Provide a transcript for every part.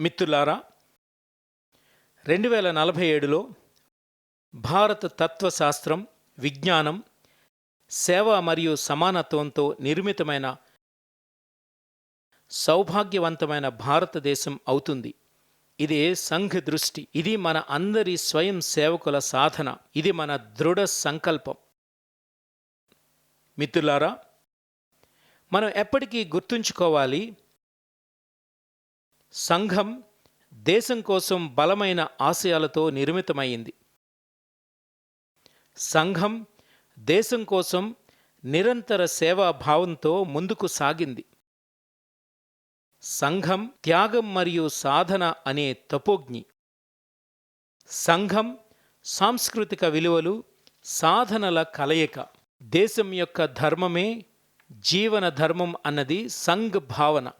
మిత్రులారా రెండు వేల నలభై ఏడులో భారత తత్వశాస్త్రం విజ్ఞానం సేవ మరియు సమానత్వంతో నిర్మితమైన సౌభాగ్యవంతమైన భారతదేశం అవుతుంది. ఇదే సంఘ్ దృష్టి. ఇది మన అందరి స్వయం సేవకుల సాధన. ఇది మన దృఢ సంకల్పం. మిత్రులారా మనం ఎప్పటికీ గుర్తుంచుకోవాలి సంఘం దేశం కోసం బలమైన ఆశయాలతో నిర్మితమైంది. సంఘం దేశం కోసం నిరంతర సేవాభావంతో ముందుకు సాగింది. సంఘం త్యాగం మరియు సాధన అనే తపోజ్ఞి. సంఘం సాంస్కృతిక విలువలు సాధనల కలయిక. దేశం యొక్క ధర్మమే జీవన ధర్మం అన్నది సంఘ్ భావన.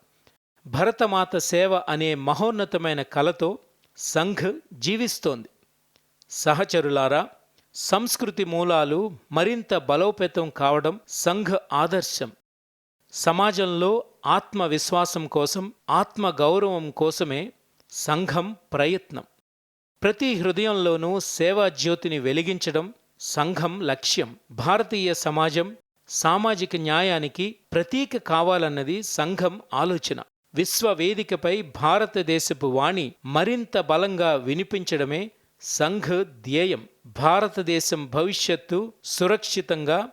భరతమాత సేవ అనే మహోన్నతమైన కలతో సంఘ్ జీవిస్తోంది. సహచరులారా సంస్కృతి మూలాలు మరింత బలోపేతం కావడం సంఘ్ ఆదర్శం. సమాజంలో ఆత్మవిశ్వాసం కోసం ఆత్మ గౌరవం కోసమే సంఘం ప్రయత్నం. ప్రతి హృదయంలోనూ సేవా జ్యోతిని వెలిగించడం సంఘం లక్ష్యం. భారతీయ సమాజం సామాజిక న్యాయానికి ప్రతీక కావాలన్నది సంఘం ఆలోచన. విశ్వవేదికపై భారతదేశపు వాణి మరింత బలంగా వినిపించడమే సంఘ్ ధ్యేయం. భారతదేశం భవిష్యత్తు సురక్షితంగా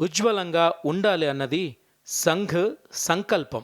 ఉజ్వలంగా ఉండాలి అన్నది సంఘ్ సంకల్పం.